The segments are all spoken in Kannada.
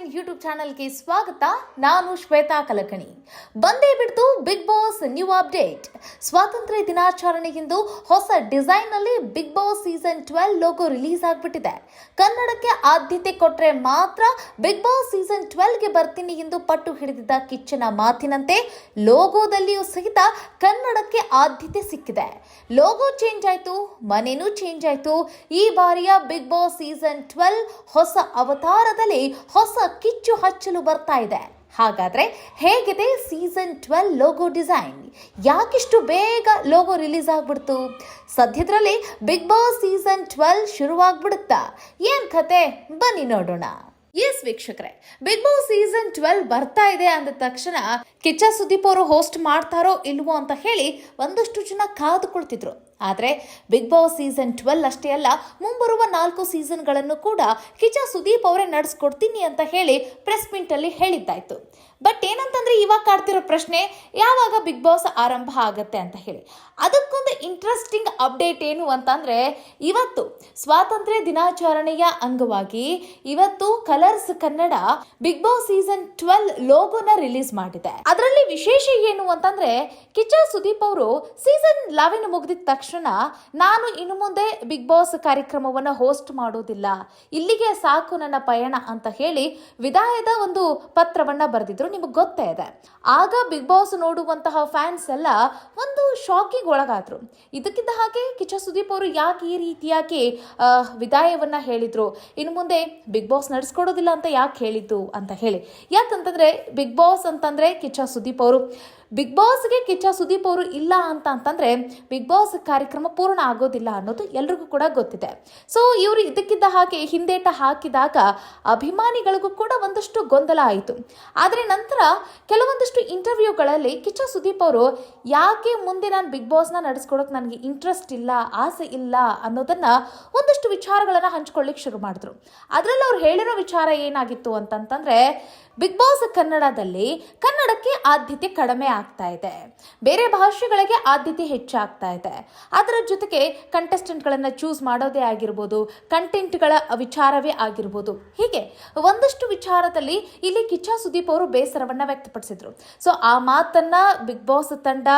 ನೈನ್ ಯೂಟ್ಯೂಬ್ ಚಾನಲ್ಗೆ ಸ್ವಾಗತ. ನಾನು ಶ್ವೇತಾ ಕಲಕಣಿ. ಬಂದೇ ಬಿಡ್ತು ಬಿಗ್ ಬಾಸ್ ನ್ಯೂ ಅಪ್ಡೇಟ್. ಸ್ವಾತಂತ್ರ್ಯ ದಿನಾಚರಣೆಗಿಂದು ಹೊಸ ಡಿಸೈನ್ನಲ್ಲಿ Bigg Boss season twelve logo release ಆಗಿಬಿಟ್ಟಿದೆ. ಕನ್ನಡಕ್ಕೆ ಆದ್ಯತೆ ಕೊಟ್ಟರೆ ಮಾತ್ರ ಬಿಗ್ ಬಾಸ್ ಸೀಸನ್ ಟ್ವೆಲ್ಗೆ ಬರ್ತೀನಿ ಎಂದು ಪಟ್ಟು ಹಿಡಿದಿದ್ದ ಕಿಚ್ಚನ ಮಾತಿನಂತೆ ಲೋಗೋದಲ್ಲಿಯೂ ಸಹಿತ ಕನ್ನಡಕ್ಕೆ ಆದ್ಯತೆ ಸಿಕ್ಕಿದೆ. ಲೋಗೋ ಚೇಂಜ್ ಆಯ್ತು, ಮನೆನೂ ಚೇಂಜ್ ಆಯ್ತು. ಈ ಬಾರಿಯ ಬಿಗ್ ಬಾಸ್ ಸೀಸನ್ ಟ್ವೆಲ್ ಹೊಸ ಅವತಾರದಲ್ಲಿ ಹೊಸ ಕಿಚ್ಚು ಹಚ್ಚಲು ಬರ್ತಾ ಇದೆ. ಹಾಗಾದ್ರೆ ಹೇಗಿದೆ ಸೀಸನ್ ಟ್ವೆಲ್ ಲೋಗೋ ಡಿಸೈನ್? ಯಾಕಿಷ್ಟು ಬೇಗ ಲೋಗೋ ರಿಲೀಸ್ ಆಗ್ಬಿಡ್ತು? ಸದ್ಯದ್ರಲ್ಲಿ ಬಿಗ್ ಬಾಸ್ ಸೀಸನ್ ಟ್ವೆಲ್ ಶುರುವಾಗ್ಬಿಡುತ್ತಾ? ಏನು ಕತೆ? ಬನ್ನಿ ನೋಡೋಣ. ಎಸ್ ವೀಕ್ಷಕರೇ. ಬಿಗ್ ಬಾಸ್ ಸೀಸನ್ ಟ್ವೆಲ್ ಬರ್ತಾ ಇದೆ ಅಂದ ತಕ್ಷಣ ಕಿಚ್ಚ ಸುದೀಪ್ ಅವರು ಹೋಸ್ಟ್ ಮಾಡ್ತಾರೋ ಇಲ್ವೋ ಅಂತ ಹೇಳಿ ಒಂದಷ್ಟು ಜನ ಕಾದುಕೊಳ್ತಿದ್ರು. ಆದರೆ ಬಿಗ್ ಬಾಸ್ ಸೀಸನ್ ಟ್ವೆಲ್ ಅಷ್ಟೇ ಅಲ್ಲ, ಮುಂಬರುವ ನಾಲ್ಕು ಸೀಸನ್ಗಳನ್ನು ಕೂಡ ಕಿಚ್ಚ ಸುದೀಪ್ ಅವರೇ ನಡೆಸ್ಕೊಡ್ತೀನಿ ಅಂತ ಹೇಳಿ ಪ್ರೆಸ್ ಮೀಟ್ ಅಲ್ಲಿ ಹೇಳಿದ್ದಾಯ್ತು. ಬಟ್ ಏನಂತಂದ್ರೆ ಇವಾಗ ಕಾಡ್ತಿರೋ ಪ್ರಶ್ನೆ, ಯಾವಾಗ ಬಿಗ್ ಬಾಸ್ ಆರಂಭ ಆಗತ್ತೆ ಅಂತ ಹೇಳಿ. ಅದಕ್ಕೊಂದು ಇಂಟ್ರೆಸ್ಟಿಂಗ್ ಅಪ್ಡೇಟ್ ಏನು ಅಂತಂದ್ರೆ, ಇವತ್ತು ಸ್ವಾತಂತ್ರ್ಯ ದಿನಾಚರಣೆಯ ಅಂಗವಾಗಿ ಇವತ್ತು Colors Kannada Bigg Boss season twelve ಲೋಗೋನ release ಮಾಡಿದೆ. ಅದರಲ್ಲಿ ವಿಶೇಷ ಏನು ಅಂತಂದ್ರೆ, ಕಿಚ್ಚ ಸುದೀಪ್ ಅವರು ಸೀಸನ್ ಲೆವೆನ್ ಮುಗಿದಿದ ತಕ್ಷಣ ನಾನು ಇನ್ನು ಮುಂದೆ ಬಿಗ್ ಬಾಸ್ ಕಾರ್ಯಕ್ರಮವನ್ನ ಹೋಸ್ಟ್ ಮಾಡೋದಿಲ್ಲ. ಇಲ್ಲಿಗೆ ಸಾಕು ನನ್ನ ಪಯಣ ಅಂತ ಹೇಳಿ ವಿದಾಯದ ಒಂದು ಪತ್ರವನ್ನ ಬರೆದಿದ್ರು. ನಿಮಗೆ ಗೊತ್ತೇ ಇದೆ. ಆಗ ಬಿಗ್ ಬಾಸ್ ನೋಡುವಂತಹ ಫ್ಯಾನ್ಸ್ ಎಲ್ಲ ಒಂದು ಶಾಕಿಗೆ ಒಳಗಾದ್ರು. ಇದಕ್ಕಿದ್ದ ಹಾಗೆ ಕಿಚ್ಚ ಸುದೀಪ್ ಅವರು ಯಾಕೆ ಈ ರೀತಿಯಾಗಿ ವಿದಾಯವನ್ನ ಹೇಳಿದ್ರು? ಇನ್ನು ಮುಂದೆ ಬಿಗ್ ಬಾಸ್ ನಡೆಸ್ಕೊಡೋದಿಲ್ಲ ಅಂತ ಯಾಕೆ ಹೇಳಿದ್ದು ಅಂತ ಹೇಳಿ. ಯಾಕಂತಂದ್ರೆ ಬಿಗ್ ಬಾಸ್ ಅಂತಂದ್ರೆ ಕಿಚ್ಚ ಸುದೀಪ್ ಅವರು. ಬಿಗ್ ಬಾಸ್ಗೆ ಕಿಚ್ಚ ಸುದೀಪ್ ಅವರು ಇಲ್ಲ ಅಂತ ಅಂತಂದ್ರೆ ಬಿಗ್ ಬಾಸ್ ಕಾರ್ಯಕ್ರಮ ಪೂರ್ಣ ಆಗೋದಿಲ್ಲ ಅನ್ನೋದು ಎಲ್ರಿಗೂ ಕೂಡ ಗೊತ್ತಿದೆ. ಸೊ ಇವರು ಇದಕ್ಕಿದ್ದ ಹಾಗೆ ಹಿಂದೇಟ ಹಾಕಿದಾಗ ಅಭಿಮಾನಿಗಳಿಗೂ ಕೂಡ ಒಂದಷ್ಟು ಗೊಂದಲ ಆಯಿತು. ಆದರೆ ನಂತರ ಕೆಲವೊಂದಷ್ಟು ಇಂಟರ್ವ್ಯೂಗಳಲ್ಲಿ ಕಿಚ್ಚ ಸುದೀಪ್ ಅವರು, ಯಾಕೆ ಮುಂದೆ ನಾನು ಬಿಗ್ ಬಾಸ್ನ ನಡೆಸ್ಕೊಡೋಕೆ ನನಗೆ ಇಂಟ್ರೆಸ್ಟ್ ಇಲ್ಲ, ಆಸೆ ಇಲ್ಲ ಅನ್ನೋದನ್ನ ಒಂದಷ್ಟು ವಿಚಾರಗಳನ್ನು ಹಂಚ್ಕೊಳ್ಳಿಕ್ಕೆ ಶುರು ಮಾಡಿದ್ರು. ಅದರಲ್ಲಿ ಅವ್ರು ಹೇಳಿರೋ ವಿಚಾರ ಏನಾಗಿತ್ತು ಅಂತಂತಂದ್ರೆ ಬಿಗ್ ಬಾಸ್ ಕನ್ನಡದಲ್ಲಿ ಕನ್ನಡಕ್ಕೆ ಆದ್ಯತೆ ಕಡಿಮೆ ಆಗ್ತಾ ಇದೆ. ಬೇರೆ ಭಾಷೆಗಳಿಗೆ ಆದ್ಯತೆ ಹೆಚ್ಚಾಗ್ತಾ ಇದೆ. ಅದರ ಜೊತೆಗೆ ಕಂಟೆಸ್ಟೆಂಟ್ಗಳನ್ನು ಚೂಸ್ ಮಾಡೋದೇ ಆಗಿರ್ಬೋದು ಕಂಟೆಂಟ್ಗಳ ವಿಚಾರವೇ ಆಗಿರ್ಬೋದು. ಹೀಗೆ ಒಂದಷ್ಟು ವಿಚಾರದಲ್ಲಿ ಇಲ್ಲಿ ಕಿಚ್ಚ ಸುದೀಪ್ ಅವರು ಬೇಸರವನ್ನು ವ್ಯಕ್ತಪಡಿಸಿದ್ರು. ಸೊ ಆ ಮಾತನ್ನ ಬಿಗ್ ಬಾಸ್ ತಂಡ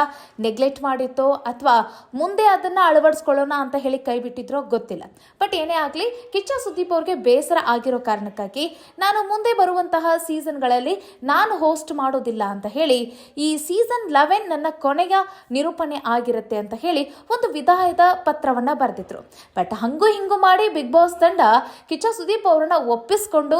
ನೆಗ್ಲೆಕ್ಟ್ ಮಾಡಿತ್ತೋ ಅಥವಾ ಮುಂದೆ ಅದನ್ನ ಅಳವಡಿಸ್ಕೊಳ್ಳೋಣ ಅಂತ ಹೇಳಿ ಕೈ ಬಿಟ್ಟಿದ್ರೋ ಗೊತ್ತಿಲ್ಲ. ಬಟ್ ಏನೇ ಆಗಲಿ, ಕಿಚ್ಚ ಸುದೀಪ್ ಅವ್ರಿಗೆ ಬೇಸರ ಆಗಿರೋ ಕಾರಣಕ್ಕಾಗಿ ನಾನು ಮುಂದೆ ಬರುವಂತಹ ಸೀಸನ್ಗಳಲ್ಲಿ ನಾನು ಹೋಸ್ಟ್ ಮಾಡೋದಿಲ್ಲ ಅಂತ ಹೇಳಿ, ಈ ಸೀಸನ್ ಲೆವೆನ್ ನನ್ನ ಕೊನೆಯ ನಿರೂಪಣೆ ಆಗಿರುತ್ತೆ ಅಂತ ಹೇಳಿ ಒಂದು ವಿದಾಯದ ಪತ್ರವನ್ನ ಬರೆದಿದ್ರು. ಬಟ್ ಹಂಗು ಹಿಂಗು ಮಾಡಿ ಬಿಗ್ ಬಾಸ್ ತಂಡ ಕಿಚ್ಚ ಸುದೀಪ್ ಅವರನ್ನ ಒಪ್ಪಿಸ್ಕೊಂಡು,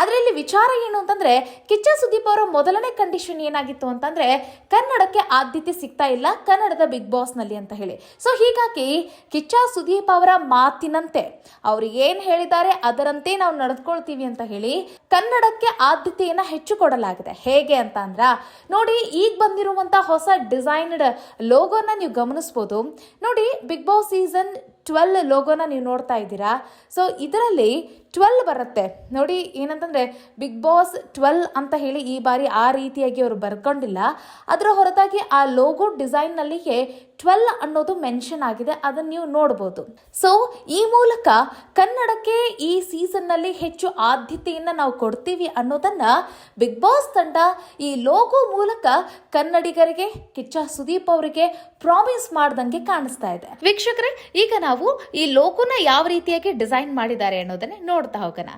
ಅದರಲ್ಲಿ ವಿಚಾರ ಏನು ಅಂತಂದ್ರೆ, ಕಿಚ್ಚ ಸುದೀಪ್ ಅವರ ಮೊದಲನೇ ಕಂಡೀಷನ್ ಏನಾಗಿತ್ತು ಅಂತಂದ್ರೆ, ಕನ್ನಡಕ್ಕೆ ಆದ್ಯತೆ ಸಿಗ್ತಾ ಇಲ್ಲ ಕನ್ನಡದ ಬಿಗ್ ಬಾಸ್ನಲ್ಲಿ ಅಂತ ಹೇಳಿ. ಸೊ ಹೀಗಾಗಿ ಕಿಚ್ಚ ಸುದೀಪ್ ಅವರ ಮಾತಿನಂತೆ, ಅವರು ಏನ್ ಹೇಳಿದ್ದಾರೆ ಅದರಂತೆ ನಾವು ನಡೆದುಕೊಳ್ತೀವಿ ಅಂತ ಹೇಳಿ, ಕನ್ನಡಕ್ಕೆ ಆದ್ಯತೆಯನ್ನ ಹೆಚ್ಚು ಕೊಡಲಾಗಿದೆ. ಹೇಗೆ ಅಂತ ನೋಡಿ ಈಗ ಬಂದಿರುವಂತ ಹೊಸ ಡಿಸೈನ್ಡ್ ಲೋಗೋನ ನೀವು ಗಮನಿಸ್ಬೋದು. ನೋಡಿ ಬಿಗ್ ಬಾಸ್ ಸೀಸನ್ ಟ್ವೆಲ್ ಲೋಗೋನ ನೀವು ನೋಡ್ತಾ ಇದ್ದೀರಾ? ಸೊ ಇದರಲ್ಲಿ ಟ್ವೆಲ್ ಬರುತ್ತೆ. ನೋಡಿ, ಏನಂತಂದರೆ ಬಿಗ್ ಬಾಸ್ ಟ್ವೆಲ್ ಅಂತ ಹೇಳಿ ಈ ಬಾರಿ ಆ ರೀತಿಯಾಗಿ ಅವರು ಬರ್ಕೊಂಡಿಲ್ಲ. ಅದರ ಹೊರತಾಗಿ ಆ ಲೋಗೋ ಡಿಸೈನ್ನಲ್ಲಿಗೆ ಟ್ವೆಲ್ ಅನ್ನೋದು ಮೆನ್ಷನ್ ಆಗಿದೆ. ಅದನ್ನು ನೀವು ನೋಡ್ಬೋದು. ಸೊ ಈ ಮೂಲಕ ಕನ್ನಡಕ್ಕೆ ಈ ಸೀಸನ್ನಲ್ಲಿ ಹೆಚ್ಚು ಆದ್ಯತೆಯನ್ನು ನಾವು ಕೊಡ್ತೀವಿ ಅನ್ನೋದನ್ನು ಬಿಗ್ ಬಾಸ್ ತಂಡ ಈ ಲೋಗೋ ಮೂಲಕ ಕನ್ನಡಿಗರಿಗೆ, ಕಿಚ್ಚ ಸುದೀಪ್ ಅವರಿಗೆ ಪ್ರಾಮಿಸ್ ಮಾಡ್ದಂಗೆ ಕಾಣಿಸ್ತಾ ಇದೆ. ವೀಕ್ಷಕರೇ, ಈಗ ನಾವು ಈ ಲೋಗೋನ ಯಾವ ರೀತಿಯಾಗಿ ಡಿಸೈನ್ ಮಾಡಿದ್ದಾರೆ ಅನ್ನೋದನ್ನೇ ನೋಡ್ತಾ ಹೋಗೋಣ.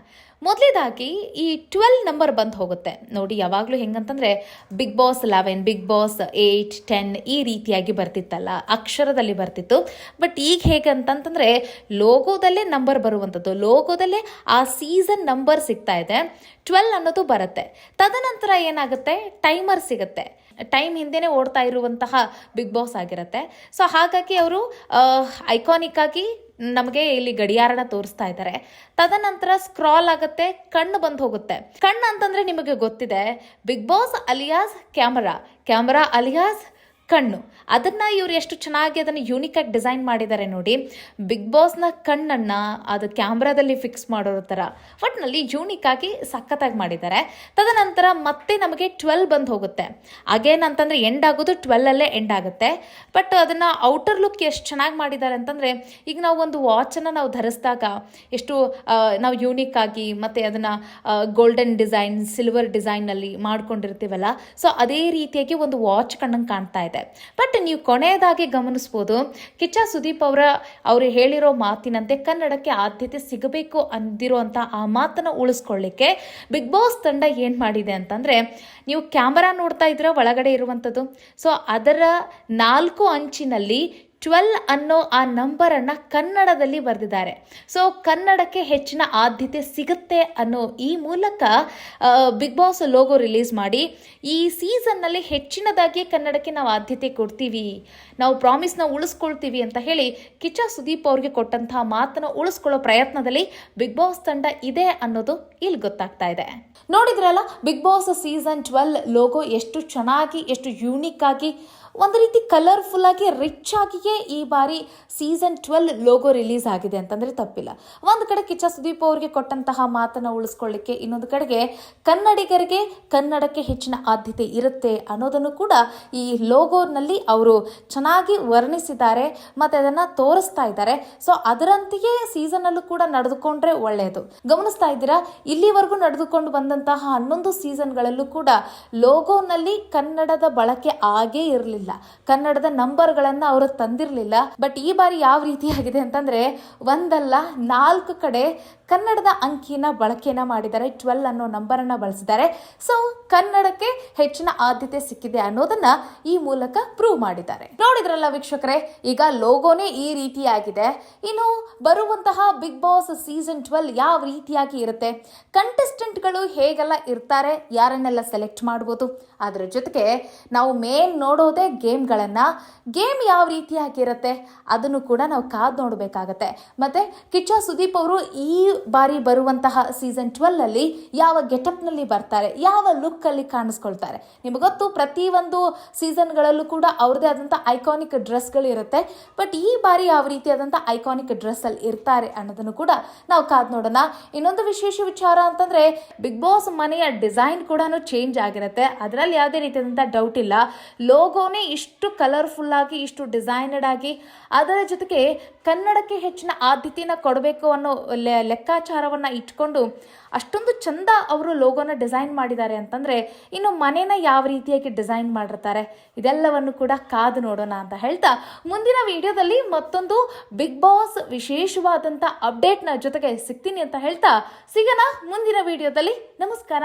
ಮೊದಲೇದಾಗಿ ಈ ಟ್ವೆಲ್ ನಂಬರ್ ಬಂದು ಹೋಗುತ್ತೆ. ನೋಡಿ, ಯಾವಾಗಲೂ ಹೆಂಗಂತಂದರೆ Bigg Boss eleven, Bigg Boss eight ten ಈ ರೀತಿಯಾಗಿ ಬರ್ತಿತ್ತಲ್ಲ, ಅಕ್ಷರದಲ್ಲಿ ಬರ್ತಿತ್ತು. ಬಟ್ ಈಗ ಹೇಗಂತಂತಂದರೆ ಲೋಗೋದಲ್ಲೇ ನಂಬರ್ ಬರುವಂಥದ್ದು, ಲೋಗೋದಲ್ಲೇ ಆ ಸೀಸನ್ ನಂಬರ್ ಸಿಗ್ತಾ ಇದೆ. ಟ್ವೆಲ್ ಅನ್ನೋದು ಬರುತ್ತೆ. ತದನಂತರ ಏನಾಗುತ್ತೆ? ಟೈಮರ್ ಸಿಗುತ್ತೆ. ಟೈಮ್ ಹಿಂದೆನೇ ಓಡ್ತಾ ಇರುವಂತಹ ಬಿಗ್ ಬಾಸ್ ಆಗಿರುತ್ತೆ. ಸೊ ಹಾಗಾಗಿ ಅವರು ಐಕಾನಿಕ್ ಆಗಿ ನಮಗೆ ಇಲ್ಲಿ ಗಡಿಯಾರನ ತೋರಿಸ್ತಾ ಇದ್ದಾರೆ. ತದನಂತರ ಸ್ಕ್ರಾಲ್ ಆಗುತ್ತೆ, ಕಣ್ಣು ಬಂದು ಹೋಗುತ್ತೆ. ಕಣ್ಣು ಅಂತಂದ್ರೆ ನಿಮಗೆ ಗೊತ್ತಿದೆ, Bigg Boss alias camera. Camera alias ಕಣ್ಣು. ಅದನ್ನು ಇವರು ಎಷ್ಟು ಚೆನ್ನಾಗಿ ಅದನ್ನು ಯೂನಿಕಾಗಿ ಡಿಸೈನ್ ಮಾಡಿದ್ದಾರೆ ನೋಡಿ ಬಿಗ್ ಬಾಸ್ನ ಕಣ್ಣನ್ನು ಅದು ಕ್ಯಾಮ್ರಾದಲ್ಲಿ ಫಿಕ್ಸ್ ಮಾಡೋರ ಥರ ಯೂನಿಕ್ ಯೂನಿಕಾಗಿ ಸಖತ್ತಾಗಿ ಮಾಡಿದ್ದಾರೆ ತದನಂತರ ಮತ್ತೆ ನಮಗೆ ಟ್ವೆಲ್ ಬಂದು ಹೋಗುತ್ತೆ. ಅಗೇನ್ ಅಂತಂದರೆ ಎಂಡ್ ಆಗೋದು ಟ್ವೆಲ್ಲಲ್ಲೇ ಎಂಡ್ ಆಗುತ್ತೆ. ಬಟ್ ಅದನ್ನು ಔಟರ್ ಲುಕ್ ಎಷ್ಟು ಚೆನ್ನಾಗಿ ಮಾಡಿದ್ದಾರೆ ಅಂತಂದರೆ, ಈಗ ನಾವು ಒಂದು ವಾಚನ್ನು ನಾವು ಧರಿಸಿದಾಗ ಎಷ್ಟು ನಾವು ಯೂನಿಕ್ ಆಗಿ ಮತ್ತು ಅದನ್ನು ಗೋಲ್ಡನ್ ಡಿಸೈನ್ ಸಿಲ್ವರ್ ಡಿಸೈನಲ್ಲಿ ಮಾಡ್ಕೊಂಡಿರ್ತೀವಲ್ಲ ಸೊ ಅದೇ ರೀತಿಯಾಗಿ ಒಂದು ವಾಚ್ ಕಣ್ಣಂಗೆ ಕಾಣ್ತಾ ಇದೆ. ಬಟ್ ನೀವು ಕೊನೆಯದಾಗಿ ಗಮನಿಸ್ಬೋದು, ಕಿಚ್ಚ ಸುದೀಪ್ ಅವರ, ಅವರು ಹೇಳಿರೋ ಮಾತಿನಂತೆ ಕನ್ನಡಕ್ಕೆ ಆದ್ಯತೆ ಸಿಗಬೇಕು ಅಂದಿರುವಂಥ ಆ ಮಾತನ್ನು ಉಳಿಸ್ಕೊಳ್ಳಿಕ್ಕೆ ಬಿಗ್ ಬಾಸ್ ತಂಡ ಏನು ಮಾಡಿದೆ ಅಂತಂದರೆ, ನೀವು ಕ್ಯಾಮರಾ ನೋಡ್ತಾ ಇದ್ರೆ ಒಳಗಡೆ ಇರುವಂಥದ್ದು. ಸೊ ಅದರ ನಾಲ್ಕು ಅಂಚಿನಲ್ಲಿ ಟ್ವೆಲ್ ಅನ್ನೋ ಆ ನಂಬರನ್ನು ಕನ್ನಡದಲ್ಲಿ ಬರೆದಿದ್ದಾರೆ. ಸೊ ಕನ್ನಡಕ್ಕೆ ಹೆಚ್ಚಿನ ಆದ್ಯತೆ ಸಿಗುತ್ತೆ ಅನ್ನೋ ಈ ಮೂಲಕ ಬಿಗ್ ಬಾಸ್ ಲೋಗೋ ರಿಲೀಸ್ ಮಾಡಿ, ಈ ಸೀಸನ್ನಲ್ಲಿ ಹೆಚ್ಚಿನದಾಗಿ ಕನ್ನಡಕ್ಕೆ ನಾವು ಆದ್ಯತೆ ಕೊಡ್ತೀವಿ, ನಾವು ಪ್ರಾಮಿಸ್ನ ಉಳಿಸ್ಕೊಳ್ತೀವಿ ಅಂತ ಹೇಳಿ ಕಿಚ್ಚ ಸುದೀಪ್ ಅವ್ರಿಗೆ ಕೊಟ್ಟಂತಹ ಮಾತನ್ನು ಉಳಿಸ್ಕೊಳ್ಳೋ ಪ್ರಯತ್ನದಲ್ಲಿ ಬಿಗ್ ಬಾಸ್ ತಂಡ ಇದೆ ಅನ್ನೋದು ಇಲ್ಲಿ ಗೊತ್ತಾಗ್ತಾ ಇದೆ. ನೋಡಿದ್ರಲ್ಲ Bigg Boss season twelve logo ಎಷ್ಟು ಚೆನ್ನಾಗಿ, ಎಷ್ಟು ಯೂನಿಕ್ ಆಗಿ ಒಂದು ರೀತಿ ಕಲರ್ಫುಲ್ ಆಗಿ ರಿಚ್ ಆಗಿಯೇ ಈ ಬಾರಿ ಸೀಸನ್ ಟ್ವೆಲ್ ಲೋಗೋ ರಿಲೀಸ್ ಆಗಿದೆ ಅಂತಂದ್ರೆ ತಪ್ಪಿಲ್ಲ. ಒಂದು ಕಡೆ ಕಿಚ್ಚ ಸುದೀಪ್ ಅವರಿಗೆ ಕೊಟ್ಟಂತಹ ಮಾತನ್ನು ಉಳಿಸ್ಕೊಳ್ಳಿಕ್ಕೆ ಇನ್ನೊಂದು ಕಡೆಗೆ ಕನ್ನಡಿಗರಿಗೆ ಕನ್ನಡಕ್ಕೆ ಹೆಚ್ಚಿನ ಆದ್ಯತೆ ಇರುತ್ತೆ ಅನ್ನೋದನ್ನು ಕೂಡ ಈ ಲೋಗೋನಲ್ಲಿ ಅವರು ಚೆನ್ನಾಗಿ ವರ್ಣಿಸಿದ್ದಾರೆ, ಮತ್ತು ಅದನ್ನು ತೋರಿಸ್ತಾ ಇದ್ದಾರೆ. ಸೊ ಅದರಂತೆಯೇ ಸೀಸನಲ್ಲೂ ಕೂಡ ನಡೆದುಕೊಂಡ್ರೆ ಒಳ್ಳೆಯದು ಗಮನಿಸ್ತಾ ಇದ್ದೀರಾ? ಇಲ್ಲಿವರೆಗೂ ನಡೆದುಕೊಂಡು ಬಂದಂತಹ ಹನ್ನೊಂದು ಸೀಸನ್ಗಳಲ್ಲೂ ಕೂಡ ಲೋಗೋನಲ್ಲಿ ಕನ್ನಡದ ಬಳಕೆ ಆಗೇ ಇರಲಿಲ್ಲ. ಕನ್ನಡದ ನಂಬರ್ಗಳನ್ನು ಅವರು ತಂದಿರಲಿಲ್ಲ. ಬಟ್ ಈ ಬಾರಿ ಯಾವ ರೀತಿಯಾಗಿದೆ ಅಂತಂದ್ರೆ ಒಂದಲ್ಲ, ನಾಲ್ಕು ಕಡೆ ಕನ್ನಡದ ಅಂಕಿನ ಬಳಕೆನ ಮಾಡಿದ್ದಾರೆ, ಟ್ವೆಲ್ ಅನ್ನೋ ನಂಬರನ್ನು ಬಳಸಿದ್ದಾರೆ. ಸೊ ಕನ್ನಡಕ್ಕೆ ಹೆಚ್ಚಿನ ಆದ್ಯತೆ ಸಿಕ್ಕಿದೆ ಅನ್ನೋದನ್ನ ಈ ಮೂಲಕ ಪ್ರೂವ್ ಮಾಡಿದ್ದಾರೆ. ನೋಡಿದ್ರಲ್ಲ ವೀಕ್ಷಕರೇ, ಈಗ ಲೋಗೋನೇ ಈ ರೀತಿಯಾಗಿದೆ ಇನ್ನು ಬರುವಂತಹ ಬಿಗ್ ಬಾಸ್ ಸೀಸನ್ ಟ್ವೆಲ್ ಯಾವ ರೀತಿಯಾಗಿ ಇರುತ್ತೆ? ಕಂಟೆಸ್ಟೆಂಟ್ಗಳು ಹೇಗೆಲ್ಲ ಇರ್ತಾರೆ? ಯಾರನ್ನೆಲ್ಲ ಸೆಲೆಕ್ಟ್ ಮಾಡ್ಬೋದು? ಅದರ ಜೊತೆಗೆ ನಾವು ಮೇನ್ ನೋಡೋದೇ ಗೇಮ್ಗಳನ್ನು ಗೇಮ್ ಯಾವ ರೀತಿಯಾಗಿರುತ್ತೆ ಅದನ್ನು ಕೂಡ ನಾವು ಕಾದು ನೋಡಬೇಕಾಗತ್ತೆ. ಮತ್ತು ಕಿಚ್ಚ ಸುದೀಪ್ ಅವರು ಈ ಬಾರಿ ಬರುವಂತಹ ಸೀಸನ್ ಟ್ವೆಲ್ಲಲ್ಲಿ ಯಾವ ಗೆಟಪ್ನಲ್ಲಿ ಬರ್ತಾರೆ, ಯಾವ ಲುಕ್ಕಲ್ಲಿ ಕಾಣಿಸ್ಕೊಳ್ತಾರೆ? ನಿಮಗೆ ಗೊತ್ತು, ಪ್ರತಿಯೊಂದು ಸೀಸನ್ಗಳಲ್ಲೂ ಕೂಡ ಅವ್ರದ್ದೇ ಆದಂಥ ಐಕಾನಿಕ್ ಡ್ರೆಸ್ಗಳು ಇರುತ್ತೆ. ಬಟ್ ಈ ಬಾರಿ ಯಾವ ರೀತಿಯಾದಂಥ ಐಕಾನಿಕ್ ಡ್ರೆಸ್ಸಲ್ಲಿ ಇರ್ತಾರೆ ಅನ್ನೋದನ್ನು ಕೂಡ ನಾವು ಕಾದು ನೋಡೋಣ. ಇನ್ನೊಂದು ವಿಶೇಷ ವಿಚಾರ ಅಂತಂದರೆ ಬಿಗ್ ಬಾಸ್ ಮನೆಯ ಡಿಸೈನ್ ಕೂಡ ಚೇಂಜ್ ಆಗಿರುತ್ತೆ. ಅದರಲ್ಲಿ ಯಾವುದೇ ರೀತಿಯಾದಂಥ ಡೌಟ್ ಇಲ್ಲ. ಲೋಗೋನೇ ಇಷ್ಟು ಕಲರ್ಫುಲ್ ಆಗಿ, ಇಷ್ಟು ಡಿಸೈನಡ್ ಆಗಿ, ಅದರ ಜೊತೆಗೆ ಕನ್ನಡಕ್ಕೆ ಹೆಚ್ಚಿನ ಆದ್ಯತೆಯನ್ನು ಕೊಡಬೇಕು ಅನ್ನೋ ಲೆಕ್ಕಾಚಾರವನ್ನು ಇಟ್ಕೊಂಡು ಅಷ್ಟೊಂದು ಚಂದ ಅವರು ಲೋಗೋನ ಡಿಸೈನ್ ಮಾಡಿದ್ದಾರೆ ಅಂತಂದರೆ ಇನ್ನು ಮನೇನ ಯಾವ ರೀತಿಯಾಗಿ ಡಿಸೈನ್ ಮಾಡಿರ್ತಾರೆ, ಇದೆಲ್ಲವನ್ನು ಕೂಡ ಕಾದು ನೋಡೋಣ ಅಂತ ಹೇಳ್ತಾ ಮುಂದಿನ ವಿಡಿಯೋದಲ್ಲಿ ಮತ್ತೊಂದು ಬಿಗ್ ಬಾಸ್ ವಿಶೇಷವಾದಂಥ ಅಪ್ಡೇಟ್ನ ಜೊತೆಗೆ ಸಿಗ್ತೀನಿ ಅಂತ ಹೇಳ್ತಾ, ಸಿಗೋಣ ಮುಂದಿನ ವಿಡಿಯೋದಲ್ಲಿ. ನಮಸ್ಕಾರ.